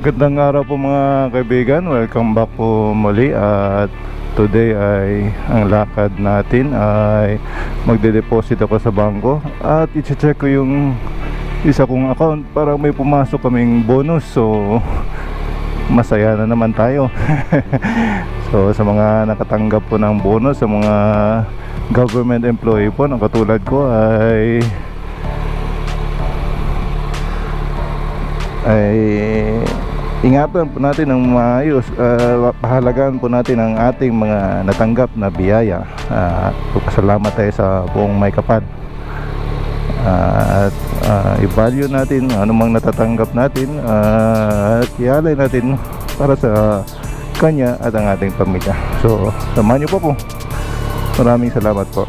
Magandang araw po mga kaibigan. Welcome back po muli. At today ay ang lakad natin ay magde-deposit ako sa bangko. At i-check ko yung isa kong account para may pumasok kaming bonus. So masaya na naman tayo. So sa mga nakatanggap po ng bonus sa mga government employee po na katulad ko ay ay ingatan po natin ng maayos uh, pahalagaan po natin ang ating mga natanggap na biyaya. Uh, salamat tayo sa buong may kapal. Uh, at uh, i-value natin anumang natatanggap natin uh, at ialay natin para sa kanya at ang ating pamilya. So samahan niyo po po. Maraming salamat po.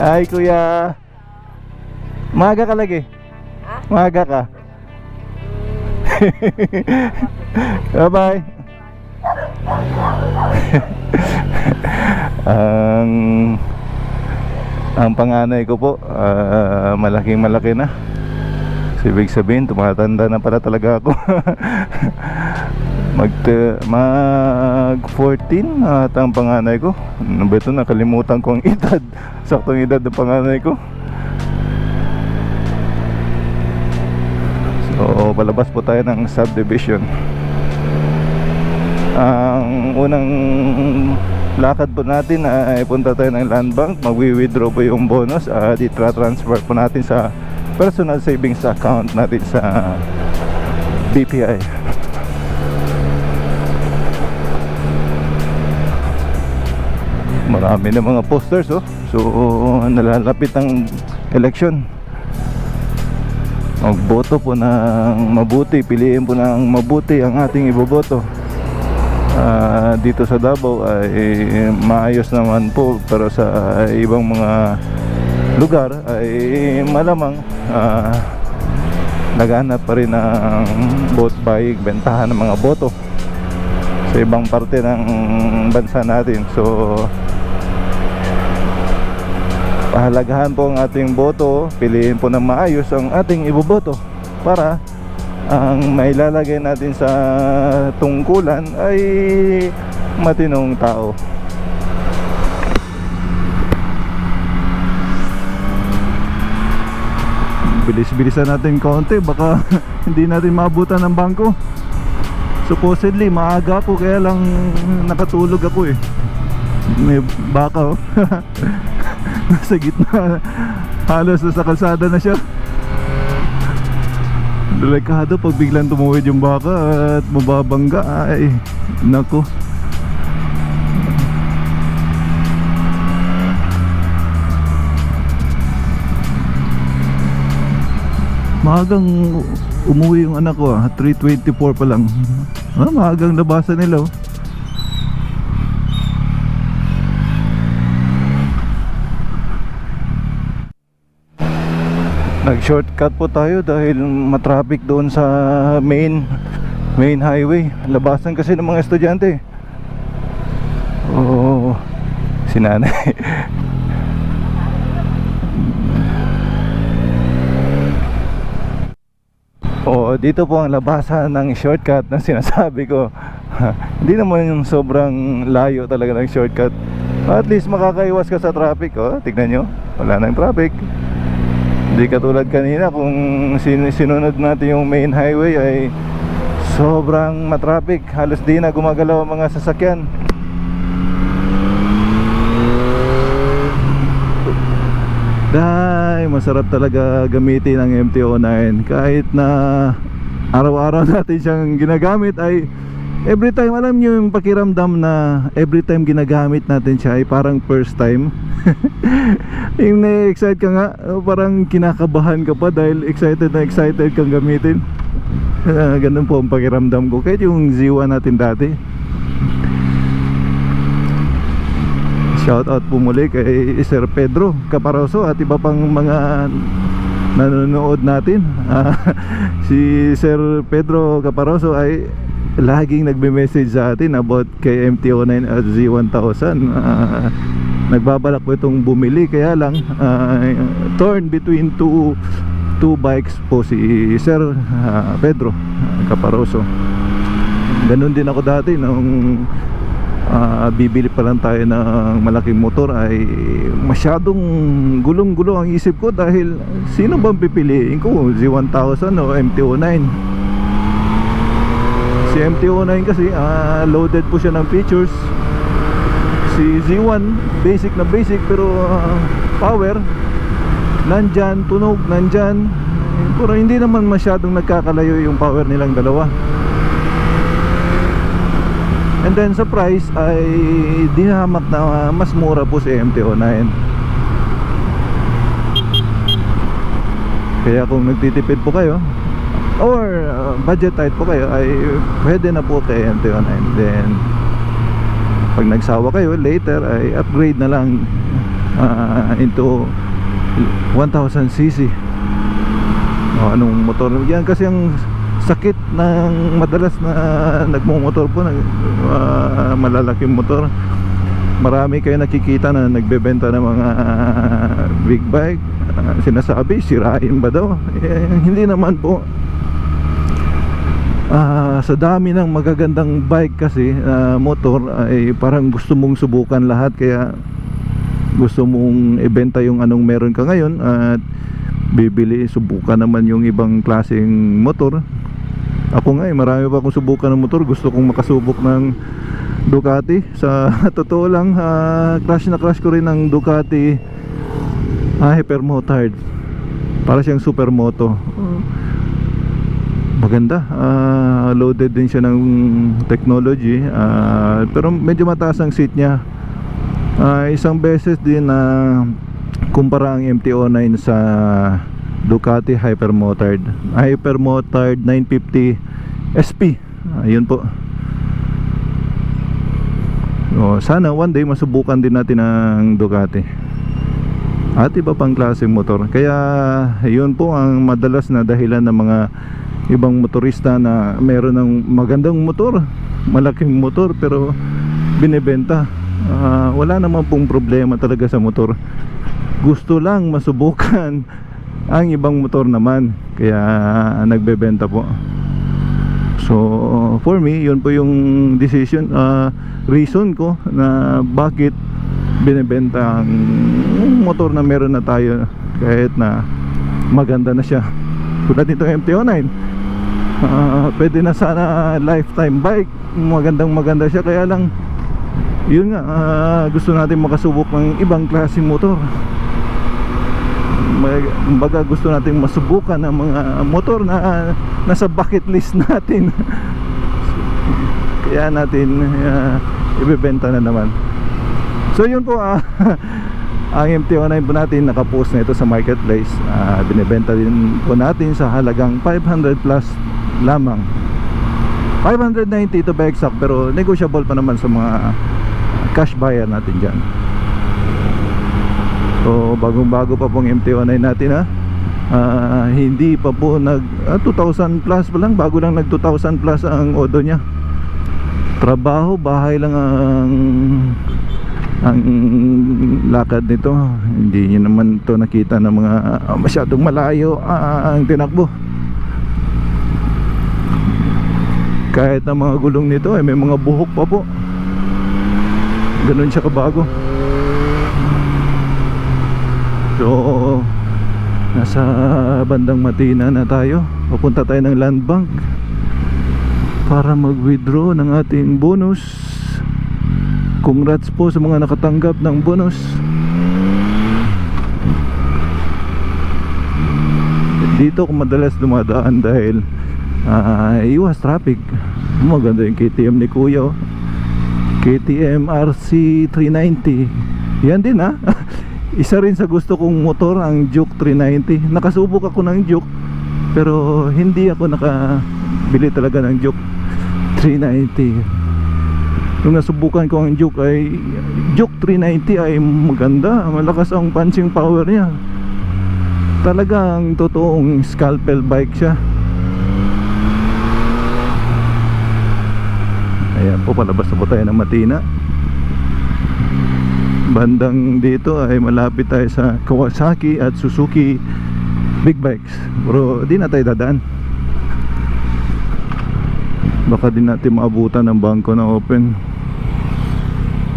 Ay kuya Maaga ka lagi. Maaga ka. Bye bye Ang Ang panganay ko po ah, Malaking malaki na. So, ibig sabihin tumatanda na pala talaga ako. Mag, mag 14 at ang panganay ko. Ano ba ito? Nakalimutan ko ang edad. Saktong edad ng panganay ko So palabas po tayo ng subdivision Ang unang lakad po natin ay punta tayo ng land bank Magwi-withdraw po yung bonus at itra-transfer po natin sa personal savings account natin sa BPI Marami na mga posters oh. So nalalapit ang election. Magboto po ng mabuti, piliin po ng mabuti ang ating iboboto. Ah, dito sa Davao ay maayos naman po pero sa ibang mga lugar ay malamang ah, naghanap pa rin ng vote buying, bentahan ng mga boto sa ibang parte ng bansa natin. So pahalagahan po ang ating boto. Piliin po ng maayos ang ating iboboto para ang mailalagay natin sa tungkulan ay matinong tao. Bilis-bilisan natin konti. Baka hindi natin maabutan ng bangko. Supposedly maaga po kaya lang nakatulog ako eh. May baka oh nasa gitna. Halos nasa kalsada na siya. Delikado pag biglang tumuwid yung baka at mababangga. Ay nako maagang umuwi yung anak ko ah. 3.24 pa lang. Ah, maagang nabasa nila oh Nag-shortcut po tayo dahil matraffic doon sa main main highway. Labasan kasi ng mga estudyante. Oo. Si nanay. Oo, dito po ang labasan ng shortcut na sinasabi ko. Hindi naman yung sobrang layo talaga ng shortcut. At least makakaiwas ka sa traffic, oh. Tignan nyo, wala nang traffic. Hindi katulad kanina kung sin sinunod natin yung main highway ay sobrang matraffic. Halos di na gumagalaw ang mga sasakyan. Dahil masarap talaga gamitin ang MT-09 kahit na araw-araw natin siyang ginagamit ay every time alam nyo yung pakiramdam na every time ginagamit natin siya ay parang first time. Yung na-excite ka nga parang kinakabahan ka pa dahil excited na excited kang gamitin. Ganun po ang pakiramdam ko. Kahit yung Z1 natin dati. Shout out po muli kay Sir Pedro Caparoso at iba pang mga nanonood natin. Ah, si Sir Pedro Caparoso ay laging nagme-message sa atin about kay MT-09 at Z1000 Ah, nagbabalak po itong bumili. Kaya lang ah, torn between two two bikes po si Sir ah, Pedro ah, Caparoso. Ganun din ako dati nung ah, bibili pa lang tayo ng malaking motor. Ay masyadong gulong-gulo ang isip ko dahil sino bang pipiliin ko? Z1000 o MT-09 si MT-09 kasi ah, loaded po siya ng features. Si Z1 basic na basic pero ah, power. Nandyan, tunog, nandyan. Pero hindi naman masyadong nagkakalayo yung power nilang dalawa. And then sa price ay dinahamak na mas mura po si MT-09 kaya kung nagtitipid po kayo or uh, budget tight po kayo ay pwede na po kay MT-09 then pag nagsawa kayo later ay upgrade na lang ah, into 1000cc o anong motor? Yan kasi ang sakit ng madalas na nagmumotor po ng ah, malalaking motor. Marami kayo nakikita na nagbebenta ng mga big bike. Ah, sinasabi sirain ba daw? Eh, hindi naman po Ah, sa dami ng magagandang bike kasi ah, motor ay parang gusto mong subukan lahat. Kaya gusto mong ibenta yung anong meron ka ngayon at bibili subukan naman yung ibang klaseng motor. Ako nga eh marami pa akong subukan ng motor. Gusto kong makasubok ng Ducati. Sa totoo lang ah, crash na crash ko rin ng Ducati ah, hypermotard. Para siyang supermoto maganda. Ah, loaded din siya ng technology. Ah, pero medyo mataas ang seat niya. Ah, isang beses din na kumpara ang MT-09 sa Ducati Hypermotard. Hypermotard 950 SP ayun po. Oh, sana one day masubukan din natin ang Ducati. At iba pang klaseng motor. Kaya yun po ang madalas na dahilan ng mga ibang motorista na meron ng magandang motor malaking motor pero binebenta. Ah, wala naman pong problema talaga sa motor. Gusto lang masubukan ang ibang motor naman kaya nagbebenta po. So for me yun po yung decision ah, reason ko na bakit binebenta ang motor na meron na tayo kahit na maganda na siya. Tulad nito MT-09 Ah, pwede na sana lifetime bike. Magandang maganda siya. Kaya lang yun nga ah, gusto natin makasubok ng ibang klaseng motor. Kumbaga gusto natin masubukan ng mga motor na nasa bucket list natin. Kaya natin ah, ibebenta na naman. So yun po ah, ang MT-09 po natin nakapost na ito sa marketplace. Ah, binibenta din po natin sa halagang 500 plus lamang. 590 to be exact pero negotiable pa naman sa mga cash buyer natin dyan. So bagong bago pa pong MT-09 natin ha? Ah, hindi pa po nag ah, 2,000 plus pa lang bago lang nag 2,000 plus ang odo niya. Trabaho bahay lang ang ang lakad nito. Hindi niyo naman to nakita ng mga ah, masyadong malayo ah, ang tinakbo kahit ang mga gulong nito ay may mga buhok pa po. Ganun siya kabago. So nasa bandang Matina na tayo. Papunta tayo ng land bank para mag withdraw ng ating bonus. Congrats po sa mga nakatanggap ng bonus. Dito ako madalas dumadaan dahil ah, iwas traffic. Maganda yung KTM ni Kuya. KTM RC 390 yan din ha isa rin sa gusto kong motor ang Juke 390 nakasubok ako ng Juke pero hindi ako nakabili talaga ng Juke 390 nung nasubukan ko ang Juke ay Juke 390 ay maganda. Malakas ang punching power niya. Talagang totoong scalpel bike siya ayan po palabas na po tayo ng Matina. Bandang dito ay malapit tayo sa Kawasaki at Suzuki big bikes. Pero di na tayo dadaan. Baka din natin maabutan ng bangko na open.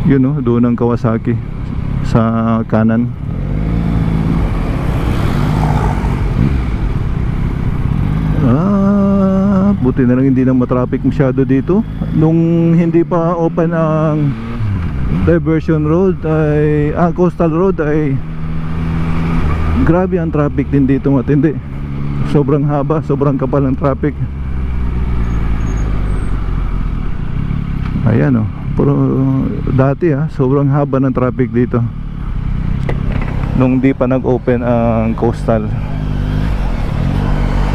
Yun no? Doon ang Kawasaki. Sa kanan. Ah buti na lang hindi na matraffic masyado dito. Nung hindi pa open ang diversion road ay ah, coastal road ay grabe ang traffic din dito matindi. Sobrang haba sobrang kapal ng traffic. Ayan oh. Pero dati ah sobrang haba ng traffic dito. Nung di pa nag-open ang coastal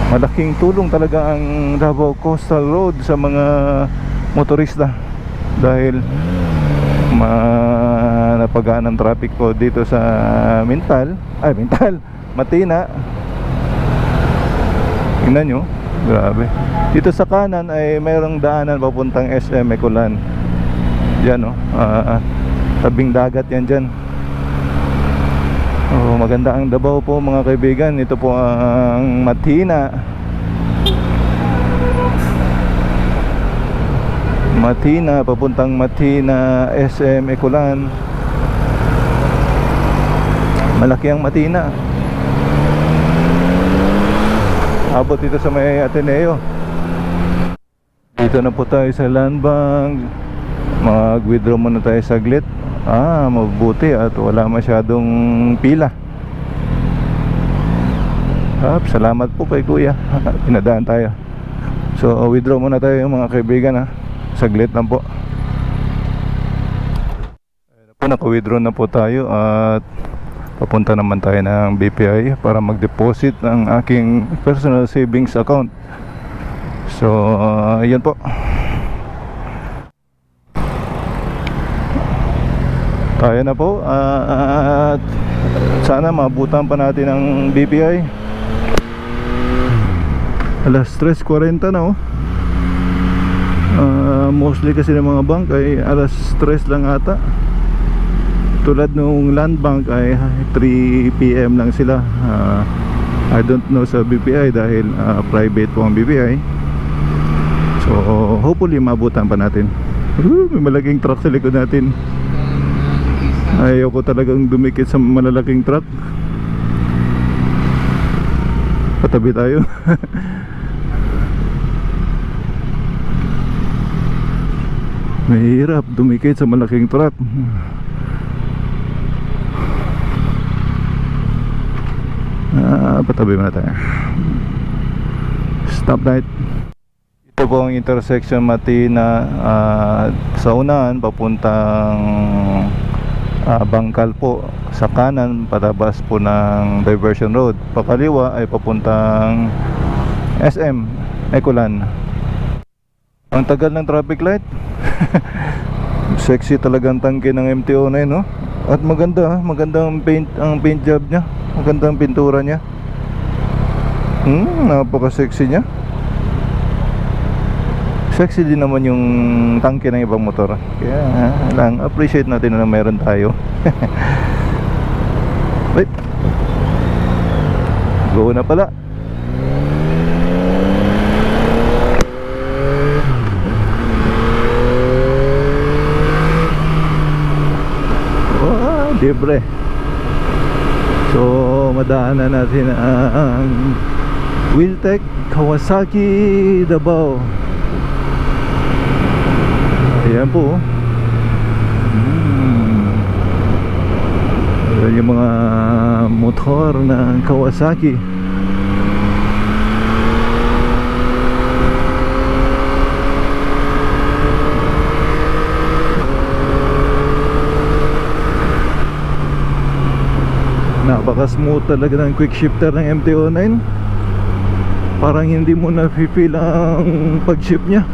malaking tulong talaga ang Davao Coastal Road sa mga motorista. Dahil napagaan ang traffic po dito sa Mintal. Ay Mintal. Matina. Tingnan nyo. Grabe. Dito sa kanan ay mayroong daanan papuntang SM Ecolan. Yan o ah, tabing dagat yan dyan. oh, maganda ang Davao po mga kaibigan. Ito po ang Matina. Matina, papuntang Matina, SM, Ecolan. Malaki ang Matina. Abot dito sa may Ateneo. Dito na po tayo sa land bank. Mag-withdraw muna tayo saglit. Ah, mabuti at wala masyadong pila Ah, salamat po kay kuya. Pinadaan tayo. So, withdraw muna tayo mga kaibigan ha. Saglit lang po. Po, naka-withdraw na po tayo At papunta naman tayo ng BPI Para mag-deposit ng aking personal savings account. So, uh, po. Kaya na po ah, At sana mabutan pa natin ang BPI Alas 3.40 na oh. Ah, Mostly kasi ng mga bank ay alas 3 lang ata. Tulad nung land bank ay 3pm lang sila. Ah, I don't know sa BPI dahil ah, private po ang BPI So hopefully mabutan pa natin. Uh, May malaking truck sa likod natin. Ayaw ko talagang dumikit sa malalaking truck Patabi tayo. Mahirap dumikit sa malaking truck. Ah, patabi muna tayo. Stop light Ito po ang intersection Matina ah, Sa unahan papuntang ah, Bangkal po Sa kanan patabas po ng Diversion Road Pakaliwa ay papuntang SM Ecolan Ang tagal ng traffic light Sexy talagang tangke ng MTO9 no? At maganda, ah, magandang paint ang paint job niya. Magandang pintura niya. Hmm, napaka-sexy niya. Sexy din naman yung tangke ng ibang motor. Kaya lang appreciate natin na meron tayo. Wait. Go na pala. Ah, libre. So, madaanan natin ang Wheeltech Kawasaki Davao. Ayan po. oh. Hmm. Ayan yung mga motor ng Kawasaki. Napaka smooth talaga ng quick shifter ng MT-09 Parang hindi mo na feel ang pag shift niya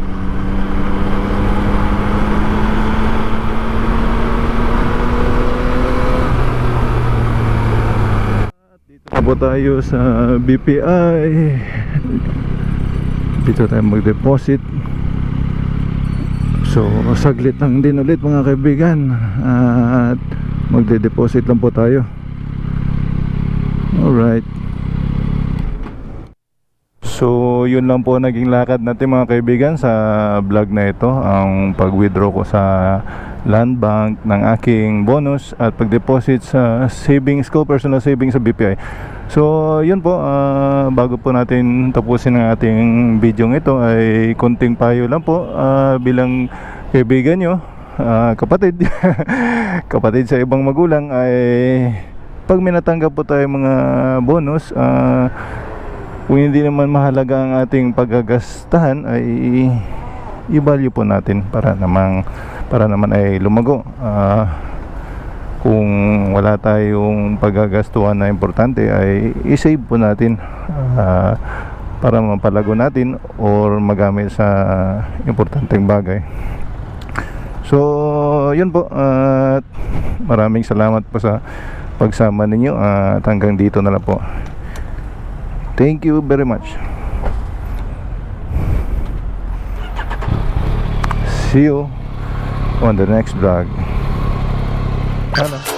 po tayo sa BPI Dito tayo mag-deposit. So saglit lang din ulit mga kaibigan. At magde-deposit lang po tayo. Alright So, yun lang po naging lakad natin mga kaibigan sa vlog na ito. Ang pag-withdraw ko sa land bank ng aking bonus at pag-deposit sa savings ko, personal savings sa BPI. So, yun po. ah, bago po natin tapusin ang ating video ito ay konting payo lang po ah, bilang kaibigan nyo, ah, kapatid. kapatid sa ibang magulang ay pag may natanggap po tayo mga bonus, ah, kung hindi naman mahalaga ang ating paggagastahan ay i-value po natin para namang para naman ay lumago. Ah, kung wala tayong paggagastuhan na importante ay i-save po natin ah, para mapalago natin or magamit sa importanteng bagay. So yun po at maraming salamat po sa pagsama ninyo at hanggang dito na lang po Thank you very much. See you on the next vlog. Ano?